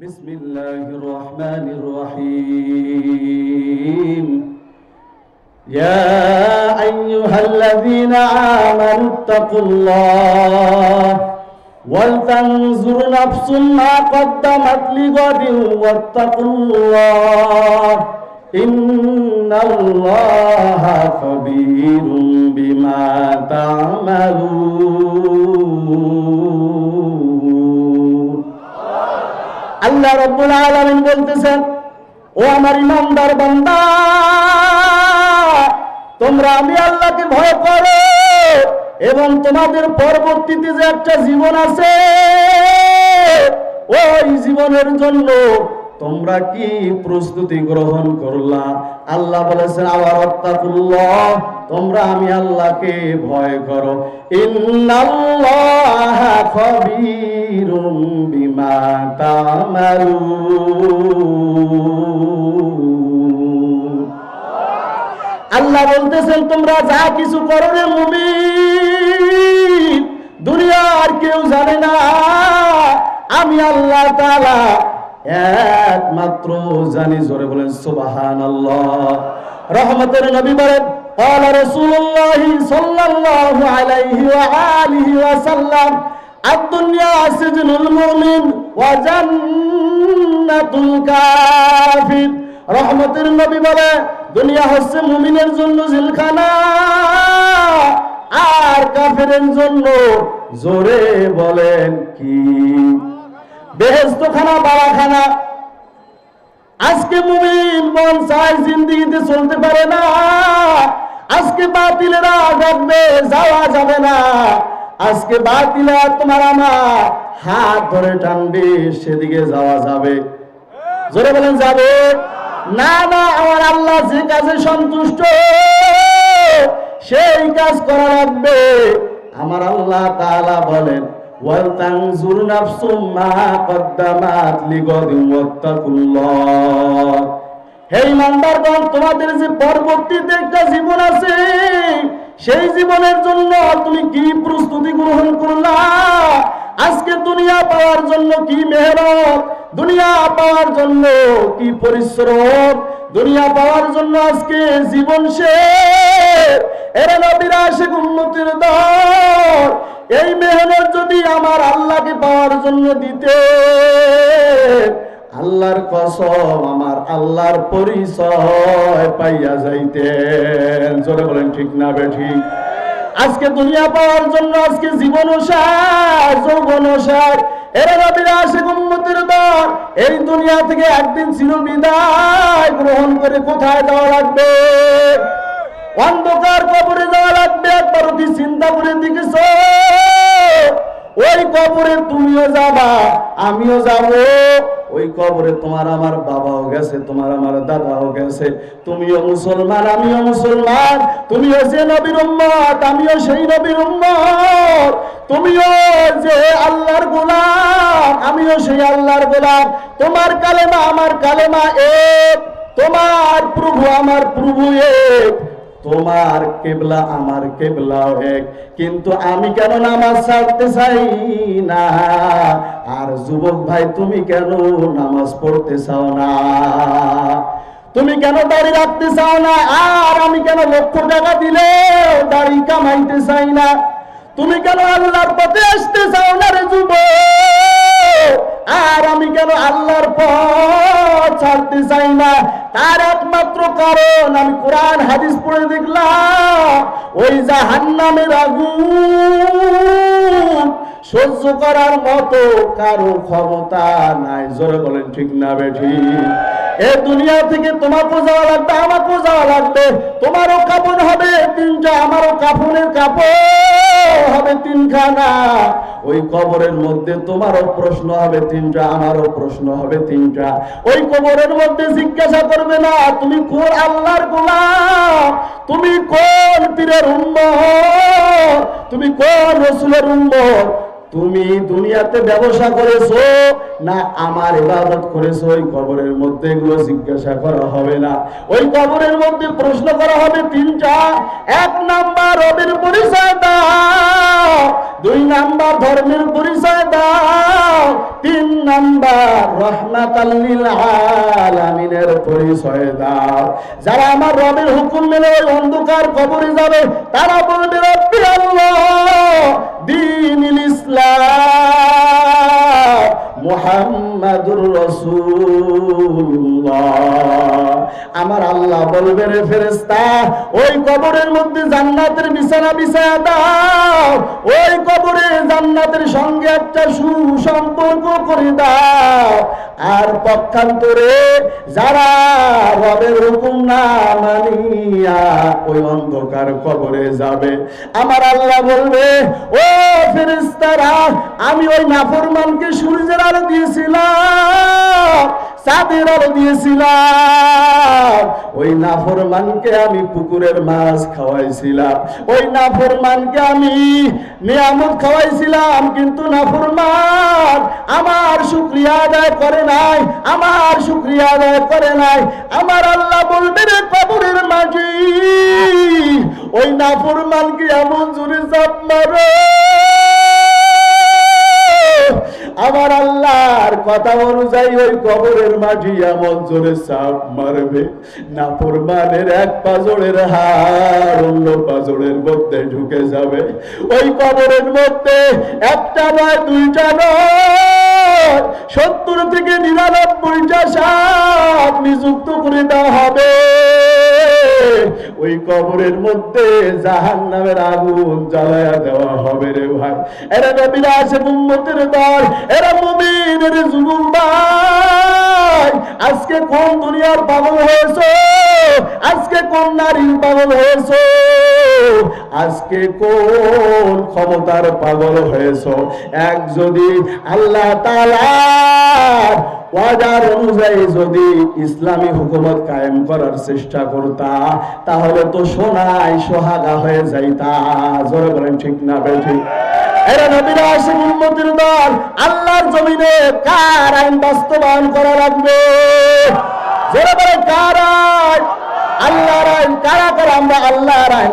بسم الله الرحمن الرحيم. يا أيها الذين آمنوا اتقوا الله ولتنظر نفس ما قدمت لغد واتقوا الله إن الله خبير بما تعملون. আল্লাহ রব্বুল আলামিন বলতেছেন, ও আমার ইমানদার বান্দা, তোমরা আমি আল্লাহকে ভয় করো এবং তোমাদের পরবর্তীতে যে একটা জীবন আছে, ওই জীবনের জন্য তোমরা কি প্রস্তুতি গ্রহণ করলা? আল্লাহ বলেছেন আবার অত্তাকুল্লাহ তোমরা আমি আল্লাহকে ভয় করো। বিমা তামালুন। আল্লাহ বলতেছেন, তোমরা যা কিছু করো রে মুমিন দুনিয়ার কেউ জানে না। আমি আল্লাহ তালা একমাত্র জানি। জোরে বলেন সুবাহান আল্লাহ রহমতের নবী বলেন قال رسول الله صلى الله عليه وآله وسلم الدنيا سجن المؤمن وجنة الكافر রহমতের নবী বলে দুনিয়া হচ্ছে মুমিনের জন্য জিলখানা আর কাফেরের জন্য জোরে বলেন কি বেহেস্ত খানা বাড়াখানা আজকে মুমিন মন চায় জিন্দিগিতে চলতে পারে না। আজকে বাতিলেরা ডাকবে যাওয়া যাবে না। আজকে বাতিলা তোমার আমার হাত ধরে টানবে, সেদিকে যাওয়া যাবে। জোরে বলেন, যাবে? না না, আমার আল্লাহ যে কাজে সন্তুষ্ট, সেই কাজ করা লাগবে। আমার আল্লাহ তাআলা বলেন তোমাদের যে পরবর্তীতে একটা জীবন আছে, সেই জীবনের জন্য তুমি কি প্রস্তুতি গ্রহণ করলা? আজকে দুনিয়া পাওয়ার জন্য কি মেহনত? দুনিয়া পাওয়ার জন্য কি পরিশ্রম? দুনিয়া পাওয়ার জন্য আজকে জীবন শেষ। এরা নবীরা আসে উন্নতির দল, এই মেহনত যদি আমার আল্লাহকে পাওয়ার জন্য দিতে, আল্লাহর কসম, আমার আল্লাহর পরিচয় পাইয়া যাইতেন। জোরে বলেন, ঠিক না বেঠি? আজকে দুনিয়া পাওয়ার জন্য আজকে জীবন সার যৌবন সার। এরা নবীরা আসে দল। এই দুনিয়া থেকে একদিন ছিল বিদায়, গ্রহণ করে কোথায় যাওয়া লাগবে? অন্ধকার কবরে যাওয়া লাগবে, একবার কি চিন্তা করে দেখেছ ওই কবরে তুমিও যাবা, আমিও যাব। ওই কবরে তোমার আমার বাবাও গেছে, তোমার আমার দাদাও গেছে। তুমিও মুসলমান, আমিও মুসলমান, তুমিও যে নবীর উম্মত, আমিও সেই নবীর উম্মত। তুমিও যে আল্লাহর গোলাম, আমিও সেই আল্লাহর গোলাম। তোমার কালেমা আমার কালেমা এক তোমার প্রভু আমার প্রভু এক তোমার কেবলা আমার কেবলাও এক কিন্তু আমি কেন নামাজ ছাড়তে চাই না? আর যুবক ভাই, তুমি কেন নামাজ পড়তে চাও না? তুমি কেন দাড়ি রাখতে চাও না? আর আমি কেন লক্ষ টাকা দিলে দাড়ি কামাইতে চাই না? তুমি কেন আল্লাহর পথে আসতে চাও না রে যুবক? আর আমি কেন আল্লাহর পথ ছাড়তে চাই না? তার একমাত্র কারণ আমি কোরআন, হাদিস পড়ে দেখলাম, ওই জাহান্নামের আগুন সহ্য করার মতো কারও ক্ষমতা নাই। জোরে বলেন, ঠিক না বেঠি এ দুনিয়া থেকে তোমাকেও যাওয়া লাগবে, আমাকেও যাওয়া লাগবে। তোমারও কাপড় হবে, তিনটা আমারও কাপড়ের কাপড়। হবে তিনখানা। ওই কবরের মধ্যে তোমারও প্রশ্ন হবে তিনটা, আমারও প্রশ্ন হবে তিনটা। ওই কবরের মধ্যে জিজ্ঞাসা করবে না, তুমি কোন আল্লাহর গোলাম? তুমি কোন পীরের উম্মত? তুমি কোন রসুলের উম্মত? তুমি দুনিয়াতে ব্যবসা করেছ না আমার ইবাদত করেছ? ওই কবরের মধ্যে এগুলো জিজ্ঞাসা করা হবে না। ওই কবরের মধ্যে প্রশ্ন করা হবে তিনটা। এক নাম্বার রবের পরিচয় দাও, দুই নাম্বার ধর্মের পরিচয় দাও, তিন নাম্বার রহমাতাল্লিল আলামিনের পরিচয় দাও। যারা আমার রবের হুকুম মেনে ওই অন্ধকার কবরে যাবে, তারা বলবে, রব্বি আল্লাহ দিনিল محمد رسول রাসূলুল্লাহ। আমার আল্লাহ বলবে রে ফেরেশতা, ওই কবরের মধ্যে জান্নাতের বিছানা বিছায়া দাও, ওই কবরে জান্নাতের সঙ্গে একটা সুসম্পর্ক করে দাও। আর পক্ষান্তরে যারা রবের হুকুম না মানিয়া ওই অন্ধকার কবরে যাবে, আমার আল্লাহ বলবে, ও ফেরেশতারা, আমি ওই নাফরমানকে সূর্যের আলো দিয়েছিলাম, চাঁদের আলো দিয়েছিলাম। ওই নাফরমানকে আমি পুকুরের মাছ খাওয়াইছিলাম। ওই নাফরমানকে আমি নিয়ামত খাওয়াইছিলাম, কিন্তু নাফরমান আমার শুক্রিয়া আদায় করে নাই, আমার শুক্রিয়া আদায় করে নাই। আমার আল্লাহ বলবে রে কবরের মাঝি, ওই নাফরমানকে এমন জোরে চাপ মারো আমার আল্লাহর কথা অনুযায়ী ওই কবরের মাটি এমন জোরে চাপ মারবে। না ফরমানের এক পাজরের হার অন্য পাজরের মধ্যে ঢুকে যাবে। ওই কবরের মধ্যে একটা নয়, দুইটা নয়, সত্তর থেকে নিরানব্বইটা সাপ নিযুক্ত করে দেওয়া হবে। ওই কবরের মধ্যে জাহান নামের আগুন জ্বালায়া দেওয়া হবে রে ভাই। এরা নবীরা আছে মুম্মতের দল এরা মুমিনের যুবক ভাই। আজকে কোন দুনিয়ার পাগল হয়েছে? আজকে কোন নারীর পাগল হয়েছে? আজকে কোন ক্ষমতার পাগল হয়েছ? এক যদি আল্লাহ তাআলা ওয়াদার অনুযায়ী যদি ইসলামী হুকুমত কায়েম করার চেষ্টা করতা, তাহলে তো সোনায় সোহাগা হয়ে যাইতা। জোরে বলেন ঠিক না বেঠিক? এরা নবীরা আসে উন্মতির দল, আল্লাহর জমিনে কার আইন বাস্তবায়ন করা লাগবে? জোরে বলেন, কার আইন? আল্লাহর আইন, কারা কারা আমরা আল্লাহর আইন?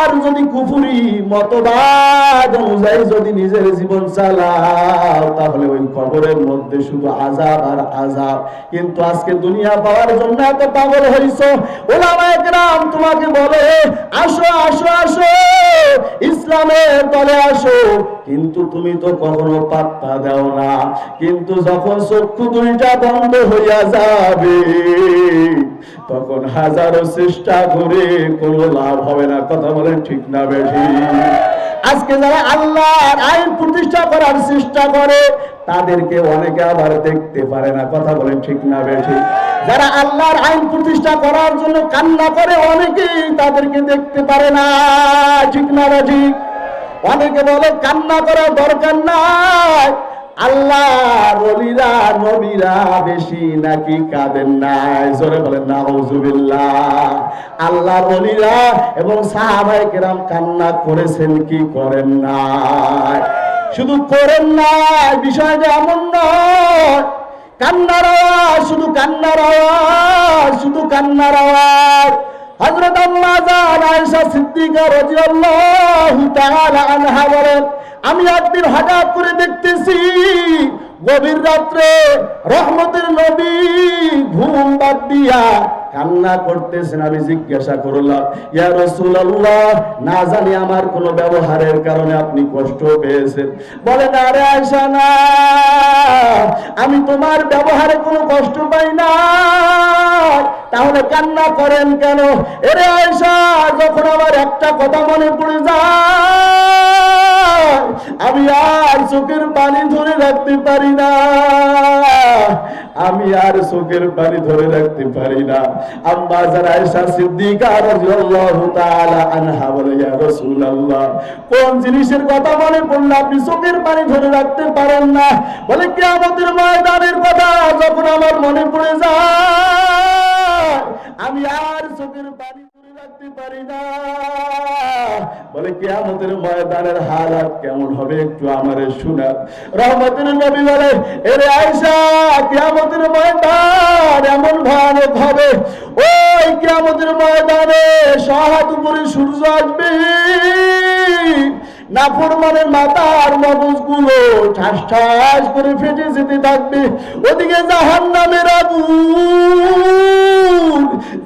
আর যদি কুফুরি মতবাদ অনুযায়ী যদি নিজের জীবন চালাও, তাহলে ওই কবরের মধ্যে শুধু আজাব আর আজাব কিন্তু আজকে দুনিয়া পাওয়ার জন্য এত পাগল হয়েছ ওলামায়ে কেরাম তোমাকে বলে, আসো আসো আসো, ইসলামের দলে আসো। কিন্তু তুমি তো কখনো পাত্তা দাও না। কিন্তু যখন চক্ষু দুইটা বন্ধ হইয়া যাবে, তখন হাজারো চেষ্টা করে কোনো লাভ হবে না। কথা বলেন ঠিক না বেশি আজকে যারা আল্লাহর আইন প্রতিষ্ঠা করার চেষ্টা করে, তাদেরকে অনেকে আবার দেখতে পারে না। কথা বলেন ঠিক না বেশি যারা আল্লাহর আইন প্রতিষ্ঠা করার জন্য কান্না করে, অনেকেই তাদেরকে দেখতে পারে না। ঠিক না বেশি অনেকে বলে, কান্না করার দরকার নাই। আল্লাহ রলিরা নবীরা বেশি নাকি কাঁদেন নাই? জোরে বলেন, নাউজুবিল্লাহ। আল্লাহ রলিরা এবং সাহাবাই কেরাম কান্না করেছেন কি করেন নাই? শুধু করেন নাই, বিষয়টা এমন নয়। কান্নার আওয়াজ, শুধু কান্নার আওয়াজ, শুধু কান্নার আওয়াজ। হযরত আম্মা জান আয়েশা সিদ্দিকা রাদিয়াল্লাহু তাআলা আনহা বলেন, আমি একদিন হঠাৎ করে দেখতেছি গভীর রাত্রে রহমতের নবী ঘুম বাদ দিয়া কান্না করতেছেন আমি জিজ্ঞাসা করলাম, ইয়া না জানি আমার কোনো ব্যবহারের কারণে আপনি কষ্ট পেয়েছেন। বলেন আরে আয়েশা, না। আমি তোমার ব্যবহারে কোনো কষ্ট পাই না। তাহলে কান্না করেন কেন? এরে আয়েশা, যখন আমার একটা কথা মনে পড়ে যায়, আমি আর চোখের পানি ধরে রাখতে পারি না। আমি আর চোখের পানি ধরে রাখতে পারি না। আম্মা যারা আয়েশা সিদ্দিকা রাদিয়াল্লাহু তাআলা আনহা বলে, ইয়া রাসূলুল্লাহ, কোন জিনিসের কথা মনে পড়লে আপনি চোখের পানি ধরে রাখতে পারেন না? বলে, কিয়ামতের ময়দানের কথা যখন আমার মনে পড়ে যায়, আমি আর চোখের পানি রাখতে পারি না। বলে কিয়ামতের ময়দানের হালাত কেমন হবে একটু আমারে শোনা। রহমতের নবী বলে, এরে আয়সা কিয়ামতের ময়দান এমন ভয়ানক হবে। ওই কিয়ামতের ময়দানে সহাত উপরে সূর্য আসবে। নাফরমানের মাথার মগজগুলো ঠাস ঠাস করে ফেটে যেতে থাকবে। ওদিকে জাহান নামের আগুন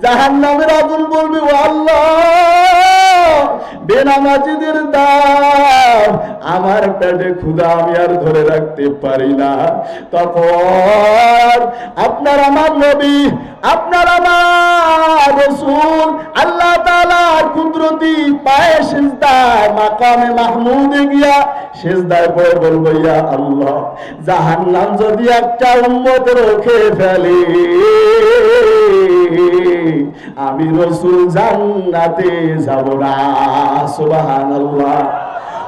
জাহান নামের আগুন বলবে আল্লাহ, বেনামাজিদের দাম আমার পেটে ক্ষুধা আমি আর ধরে রাখতে পারি না। তখন আপনার আমার নবী, আপনার আমার রসুল, আল্লাহ তাআলার কুদরতি পায়ে সিজদায় মাকামে মাহমুদে গিয়া সিজদায় পড়ে বলব, ইয়া আল্লাহ, জাহান্নাম যদি একটা উম্মতের খেয়ে ফেলে, আমি রসুল জান্নাতে যাব না। সুবহানাল্লাহ।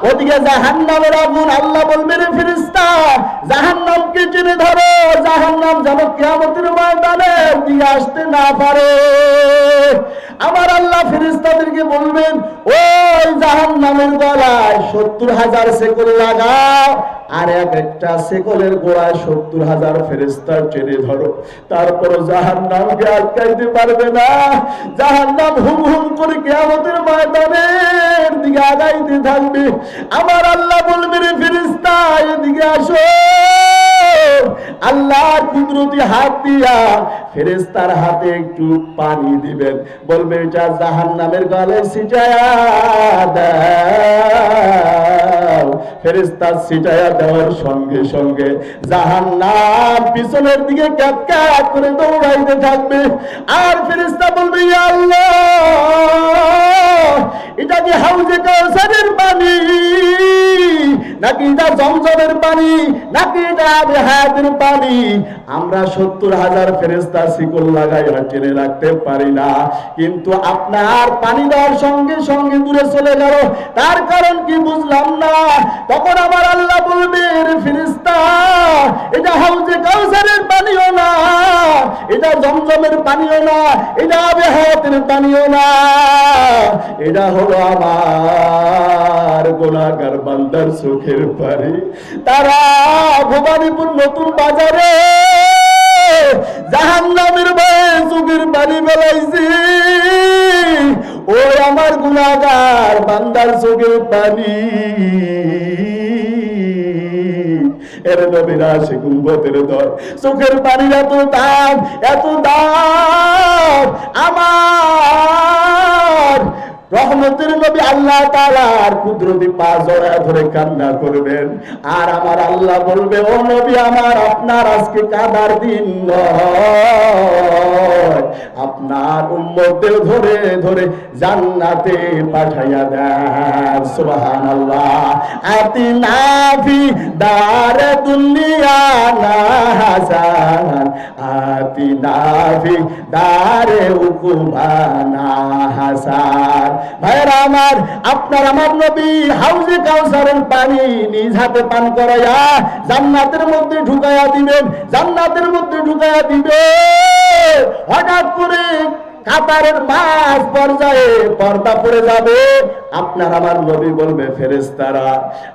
ওদিকে জাহান্নামের আগুন আল্লাহ বলবে রে ফেরেশতা, জাহান্নামকে টেনে ধরো, জাহান্নাম যেন ময়দানে আসতে না পারে। আমার আল্লাহ বলবেন, ওই জাহান্নামের গলায় সত্তর হাজার সেকল লাগাও, আর এক একটা সেকলের গোড়ায় সত্তর হাজার ফেরেস্তা টেনে ধরো। তারপর জাহান নামকে আটকাইতে পারবে না। জাহান নাম হুম হুম করে কেয়ামতের ময়দানের দিকে থাকবে আমার আল্লাহ বলবে রে ফেরেস্তা এদিকে আসো। আল্লাহর কুদরতি হাত দিয়া ফেরেস্তার হাতে একটু পানি দিবেন। বলবে, এটা জাহান নামের গলে দাও। ফেরেস্তা ছিটায়া দেওয়ার সঙ্গে সঙ্গে জাহান নাম পিছনের দিকে ক্যাপ করে দৌড়াইতে থাকবে। আর ফেরেস্তা বলবে আল্লাহ এটা কি হাউজে কাউসারের পানি নাকি এটা জমজমের পানি, নাকি এটা হায়াতের পানি? আমরা সত্তর হাজার ফেরেস্তা শিকল লাগাই টেনে রাখতে পারি না। কিন্তু আপনার পানি দেওয়ার সঙ্গে সঙ্গে দূরে চলে গেল। তার কারণ কি বুঝলাম না? তখন আমার আল্লাহ বলবে রে ফেরেস্তা এটা হাউজে কাউসারের পানিও না, এটা জমজমের পানিও না, এটা আবে হায়াতের পানিও না, এটা হলো আমার গোলাগার বান্দার চোখের পারি তারা ভবানীপুর নতুন বাজারে জাহান নামের ভয়ে চোখের পানি বেলাইছে ওই আমার গুণাগার বান্দার চোখের পানি। এর নবীরা সে কুম্ভতের দর চোখের পানির এত দাম এত দাম, আমার রহমতের নবী আল্লাহ তাআলার কুদরতি পা জড়ায় ধরে কান্না করবেন। আর আমার আল্লাহ বলবে, ও নবী আমার, আপনার আজকে কাদার দিন আপনার উম্মতদের ধরে ধরে জান্নাতে পাঠাইয়া দেন। সুবহানাল্লাহ। আতিনা ফি দার দুনিয়া না হাসান আতিনা ফি দারে উকুবানা হাসান। ভাইরা আমার, আপনার আমার নবী হাউজে কাউসারের পানি নিজ হাতে পান করাইয়া জান্নাতের মধ্যে ঢুকাইয়া দিবেন, জান্নাতের মধ্যে ঢুকাইয়া দিবে হঠাৎ করে কাতারের মাঝ পর্যায়ে পর্দা পড়ে যাবে। আপনার আমার নবী বলবে ফেরেস্তারা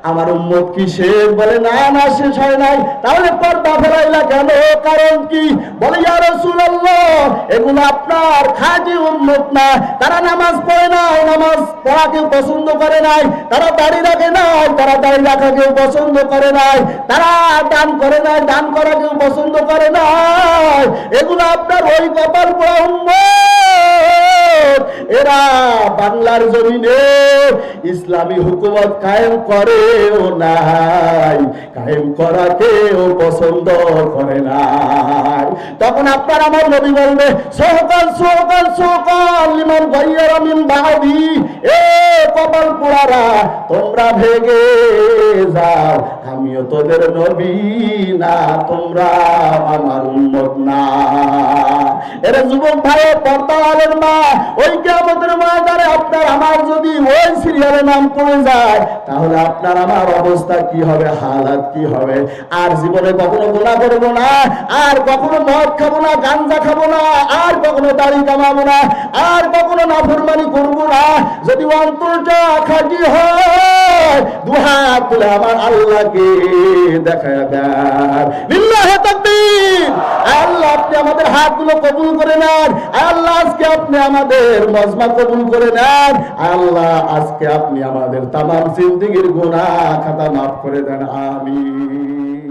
আমার উম্মত কি শেষ? বলে, না না, শেষ হয় নাই। তাহলে পর্দা ফেলাইলা কেন? কারণ কি? বলে, ইয়া রাসূলুল্লাহ এগুলো আপনার খাজি উম্মত না। তারা নামাজ পড়ে নাই, নামাজ পড়া কেউ পছন্দ করে নাই। তারা দাড়ি রাখে নাই, তারা দাড়ি রাখা কেউ পছন্দ করে নাই। তারা দান করে নাই, দান করা কেউ পছন্দ করে নাই। এগুলো আপনার ওই কপাল পোড়া এরা বাংলার জমিনে ইসলামী হুকুমত কায়েম করেও নাই। কায়েম করা কেউ পছন্দ করে নাই। তখন আপনার আমার নবী বলবে সহকাল সহকাল সহকাল লিমান ভাইয়ার আমিন বাহাদি এ কপাল পোড়ারা, তোমরা ভেগে যাও। আমিও তোদের নবী না, তোমরা আমার উন্মত না। এরা যুবক ভাই পর্দা আলের মা, ওই কেমতের ময়দানে আপনার আমার যদি ওই সিরিয়ালের নাম পড়ে যায়, তাহলে আপনার আমার অবস্থা কি হবে, হালাত কি হবে? আর জীবনে কখনো গুণা করব না, আর কখনো মদ খাব না, গাঞ্জা খাব না, আর কখনো দাড়ি কামাবো না, আর কখনো নাফরমানি করব না। যদি খাঁটি হয়। তুলে আমার আল্লাহকে দেখা তাকবীর। আল্লাহ, আপনি আমাদের হাতগুলো কবুল করে নেন। আল্লাহ, আজকে আপনি আমাদের মজমা কবুল করে নেন। আল্লাহ, আজকে আপনি আমাদের তামাম জিন্দিগির গুনাহ খাতা মাফ করে দেন। আমিন।